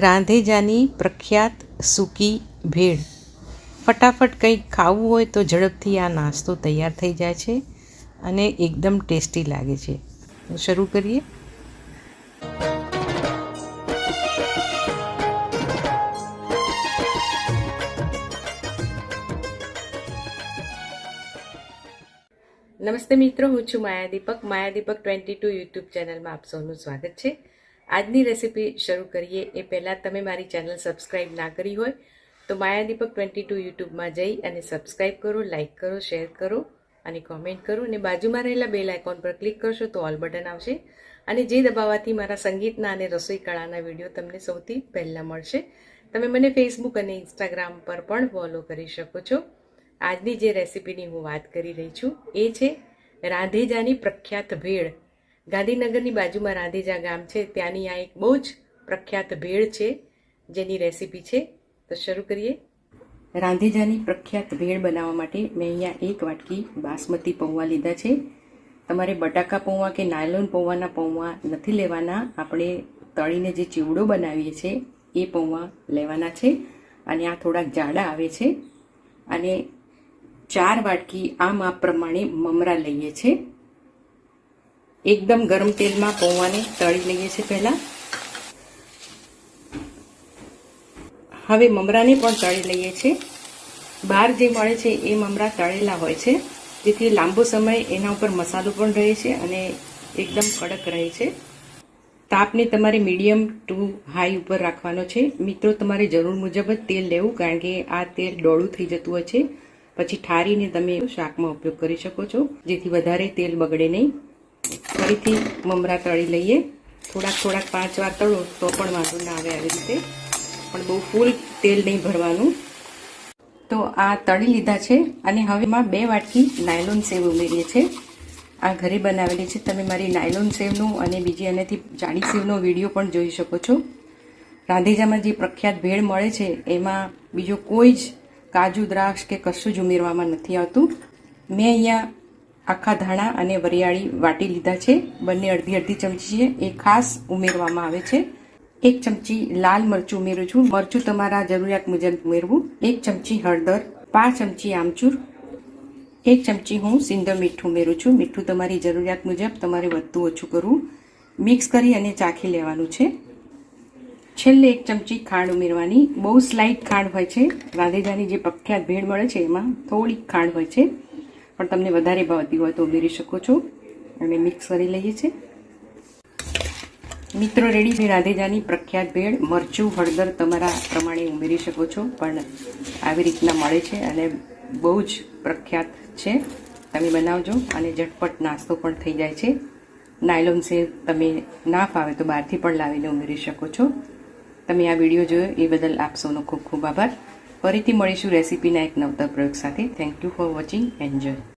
રાંધેજાની પ્રખ્યાત સૂકી ભેળ. ફટાફટ કંઈક ખાવું હોય તો ઝડપથી આ નાસ્તો તૈયાર થઈ જાય છે અને એકદમ ટેસ્ટી લાગે છે. શરૂ કરીએ. નમસ્તે મિત્રો, હું છું Maya Deepak. Maya Deepak twenty two YouTube ચેનલમાં આપ સૌનું સ્વાગત છે. આજની રેસીપી શરૂ કરીએ. એ પહેલાં તમે મારી ચેનલ સબસ્ક્રાઈબ ના કરી હોય, તો માયા દીપક ટ્વેન્ટી ટુ યુટ્યુબમાં જઈ અને સબસ્ક્રાઈબ કરો, લાઇક કરો, શેર કરો અને કોમેન્ટ કરો. અને બાજુમાં રહેલા બેલ આઇકોન પર ક્લિક કરશો તો ઓલ બટન આવશે. અને જે દબાવવાથી મારા સંગીતના અને રસોઈ કળાના વીડિયો તમને સૌથી પહેલાં મળશે. તમે મને ફેસબુક અને ઇન્સ્ટાગ્રામ પર પણ ફોલો કરી શકો છો. આજની જે રેસીપીની હું વાત કરી રહી છું એ છે રાંધેજાની પ્રખ્યાત ભેળ. ગાંધીનગરની બાજુમાં રાંધેજા ગામ છે. ત્યાંની આ એક બહુ જ પ્રખ્યાત ભેળ છે, જેની રેસીપી છે. તો શરૂ કરીએ. રાંધેજાની પ્રખ્યાત ભેળ બનાવવા માટે મેં અહીંયા એક વાટકી બાસમતી પૌવા લીધા છે. તમારે બટાકા પૌવા કે નાયલોન પૌવાના પૌવા નથી લેવાના. આપણે તળીને જે ચીવડો બનાવીએ છીએ એ પૌવા લેવાના છે. અને આ થોડાક જાડા આવે છે. અને ચાર વાટકી આ માપ પ્રમાણે મમરા લઈએ છે. એકદમ ગરમ તેલમાં પૌવાને તળી લઈએ છીએ પહેલાં. હવે મમરાને પણ તળી લઈએ છીએ. બહાર જે મળે છે એ મમરા તળેલા હોય છે. જેથી લાંબો સમય એના ઉપર મસાલો પણ રહે છે અને એકદમ કડક રહે છે. તાપને તમારે મીડિયમ ટુ હાઈ ઉપર રાખવાનો છે. મિત્રો, તમારે જરૂર મુજબ જ તેલ લેવું, કારણ કે આ તેલ ડોળું થઈ જતું હોય છે. પછી ઠારીને તમે શાકમાં ઉપયોગ કરી શકો છો. જેથી વધારે તેલ બગડે નહીં. ફરીથી મમરા તળી લઈએ. થોડાક થોડાક પાંચ વાર તળો તો પણ વાંધો ના આવે આવી રીતે. પણ બહુ ફૂલ તેલ નહીં ભરવાનું. તો આ તળી લીધા છે અને હવે એમાં બે વાટકી નાયલોન સેવ ઉમેરીએ છીએ આ ઘરે બનાવેલી છે. તમે મારી નાયલોન સેવનું અને બીજી એનાથી જાડી સેવનો વીડિયો પણ જોઈ શકો છો. રાંધેજામાં જે પ્રખ્યાત ભેળ મળે છે, એમાં બીજો કોઈ જ કાજુ, દ્રાક્ષ કે કશું જ ઉમેરવામાં નથી આવતું. મેં અહીંયા આખા ધાણા અને વરિયાળી વાટી લીધા છે. બંને અડધી અડધી ચમચી છે. એ ખાસ ઉમેરવામાં આવે છે. એક ચમચી લાલ મરચું ઉમેરું છું. મરચું તમારા જરૂરિયાત મુજબ ઉમેરવું. એક ચમચી હળદર. પાંચ ચમચી આમચૂર. એક ચમચી હું સિંધો મીઠું ઉમેરું છું. મીઠું તમારી જરૂરિયાત મુજબ તમારે વધતું ઓછું કરવું. મિક્સ કરી અને ચાખી લેવાનું છે. છેલ્લે એક ચમચી ખાંડ ઉમેરવાની. બહુ સ્લાઇટ ખાંડ હોય છે. રાંધેજાની જે પ્રખ્યાત ભેળ મળે છે એમાં થોડીક ખાંડ હોય છે. પણ તમને વધારે ભાવતી હોય તો ઉમેરી શકો છો. અને મિક્સ કરી લઈએ છીએ. મિત્રો રેડી રાધેજાની પ્રખ્યાત ભેળ, મરચું, હળદર તમારા પ્રમાણે ઉમેરી શકો છો. પણ આવી રીતના મળે છે અને બહુ જ પ્રખ્યાત છે. તમે બનાવજો અને ઝટપટ નાસ્તો પણ થઈ જાય છે. નાયલોન સે તમે ના ફાવે તો બહારથી પણ લાવીને ઉમેરી શકો છો. તમે આ વીડિયો જોયો એ બદલ આપ સૌનો ખૂબ ખૂબ આભાર. ફરીથી મળીશું રેસીપીના એક નવતા પ્રયોગ સાથે. Thank you for watching enjoy